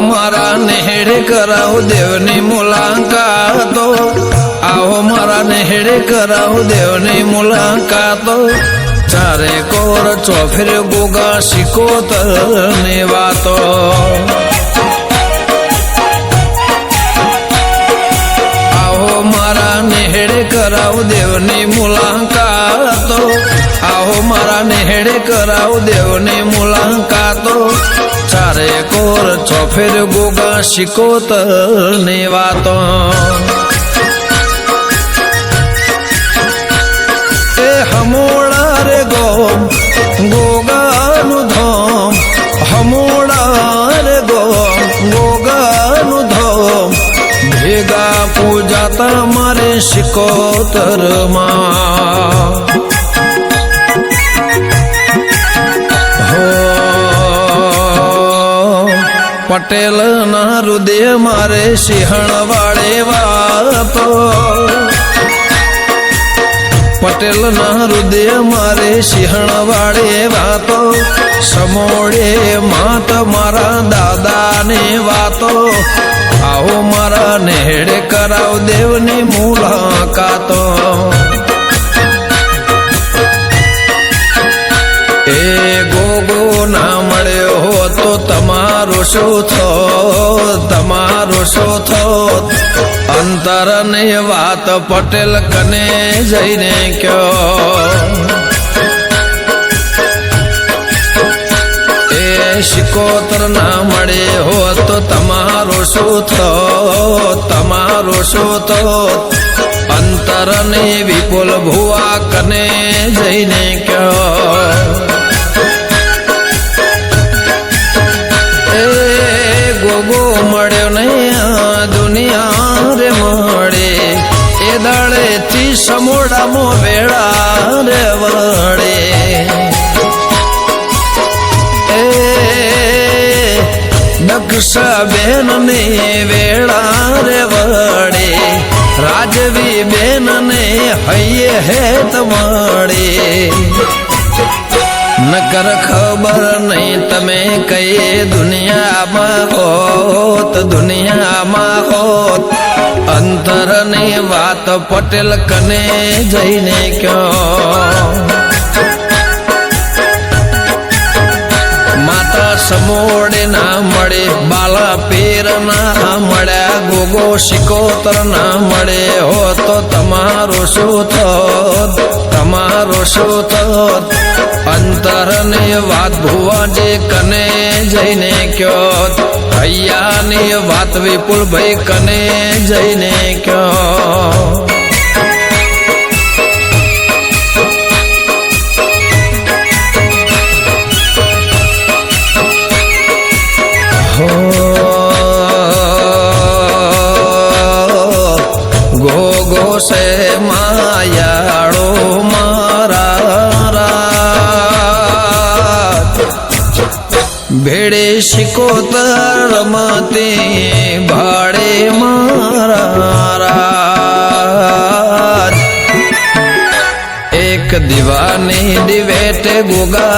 મારા નેહડે કરાવો દેવની મુલાકાતો. આવો મારા નેહડે કરાવો દેવની મુલાકાતો. ચારે કોર ચોફેર ગોગા શિકોતર ને વાતો. આવો મારા નેહડે કરાવ દેવની મુલાકાતો. આવો મારા નેહડે કરાવ દેવની મુલાકાતો. ચારે કોર ચોફેર ગોગા શિકોતર ને વાતો. એ હમોળા રે ગોમ, ગોગાનું ધોમ. હમોળા રે ગોમ, ગોગાનું ધોમ. ભેગા પૂજા તમારે શિકોતરમાં. પટેલ ના હૃદય મારે સિંહણ વાળે વાતો. પટેલ ના હૃદય મારે સિંહણ વાળે વાતો. સમોડે માત મારા દાદાને વાતો. આવો મારા નેહડે કરાવ દેવની મુલાકાતો. તમારો શોથો તમારો શોથો અંતરની વાત પટેલ કને જઈને કયો? શિકોતર ના મળે હોત તો તમારો શું થો તમારો શું થો અંતરની વિપુલ ભુવા કને જઈને કયો? સમોડામાં વેળા રે વળે. એ નકશા બેન ને વેળા રે વળે. રાજવી બેન ને હૈયે હેત મળે નકર ખબર નહીં તમે કઈ દુનિયામાં હોત. દુનિયામાં હોત અંતરની વાત પટેલ કને જઈને ક્યો? માતા સમોડે ના મળે, બાલા પેર ના મળ્યા, ગોગો શિકોતર ના મળે. હો તો તમારો શું થોત તમારો શું થોત અંતરની વાત ભુવાજી કને જઈને કયો? હૈયાની વાત વિપુલભાઈ કને જઈને કયો ગો ગો સે માયાળો ભેડે શિકોતર રમતે ભાડે મારા. એક દીવાની દિવેટ ગોગા